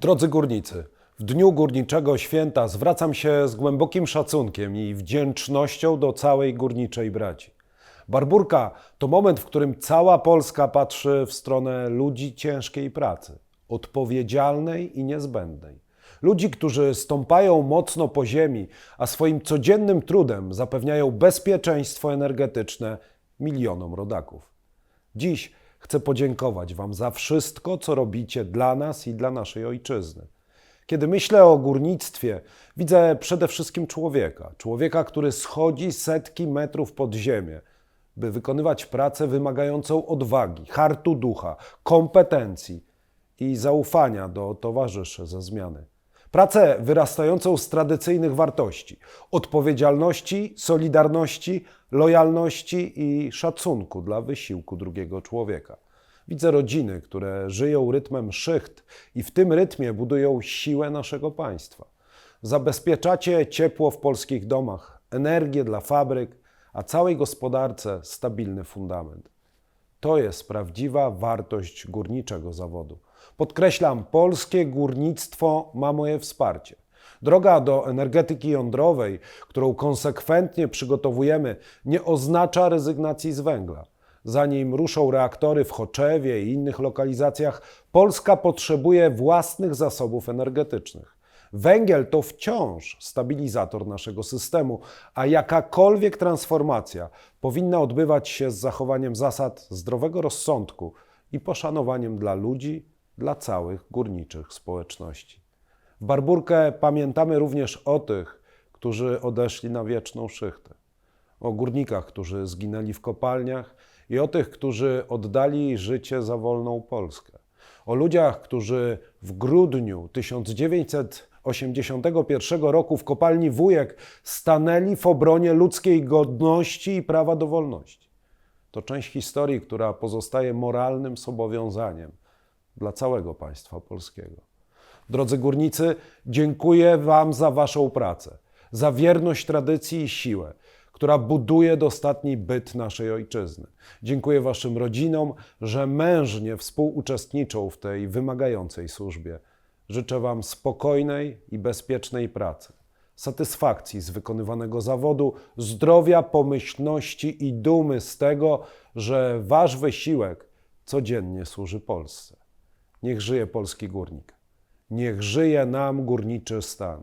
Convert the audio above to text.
Drodzy górnicy, w dniu górniczego święta zwracam się z głębokim szacunkiem i wdzięcznością do całej górniczej braci. Barburka to moment, w którym cała Polska patrzy w stronę ludzi ciężkiej pracy, odpowiedzialnej i niezbędnej. Ludzi, którzy stąpają mocno po ziemi, a swoim codziennym trudem zapewniają bezpieczeństwo energetyczne milionom rodaków. Dziś chcę podziękować Wam za wszystko, co robicie dla nas i dla naszej ojczyzny. Kiedy myślę o górnictwie, widzę przede wszystkim człowieka. Człowieka, który schodzi setki metrów pod ziemię, by wykonywać pracę wymagającą odwagi, hartu ducha, kompetencji i zaufania do towarzyszy ze zmiany. Pracę wyrastającą z tradycyjnych wartości odpowiedzialności, solidarności, lojalności i szacunku dla wysiłku drugiego człowieka. Widzę rodziny, które żyją rytmem szycht i w tym rytmie budują siłę naszego państwa. Zabezpieczacie ciepło w polskich domach, energię dla fabryk, a całej gospodarce stabilny fundament. To jest prawdziwa wartość górniczego zawodu. Podkreślam, polskie górnictwo ma moje wsparcie. Droga do energetyki jądrowej, którą konsekwentnie przygotowujemy, nie oznacza rezygnacji z węgla. Zanim ruszą reaktory w Choczewie i innych lokalizacjach, Polska potrzebuje własnych zasobów energetycznych. Węgiel to wciąż stabilizator naszego systemu, a jakakolwiek transformacja powinna odbywać się z zachowaniem zasad zdrowego rozsądku i poszanowaniem dla ludzi, dla całych górniczych społeczności. W Barburkę pamiętamy również o tych, którzy odeszli na wieczną szychtę, o górnikach, którzy zginęli w kopalniach i o tych, którzy oddali życie za wolną Polskę, o ludziach, którzy w grudniu 1981 roku w kopalni Wujek stanęli w obronie ludzkiej godności i prawa do wolności. To część historii, która pozostaje moralnym zobowiązaniem dla całego państwa polskiego. Drodzy górnicy, dziękuję Wam za Waszą pracę, za wierność tradycji i siłę, która buduje dostatni byt naszej ojczyzny. Dziękuję Waszym rodzinom, że mężnie współuczestniczą w tej wymagającej służbie. Życzę Wam spokojnej i bezpiecznej pracy, satysfakcji z wykonywanego zawodu, zdrowia, pomyślności i dumy z tego, że Wasz wysiłek codziennie służy Polsce. Niech żyje polski górnik. Niech żyje nam górniczy stan.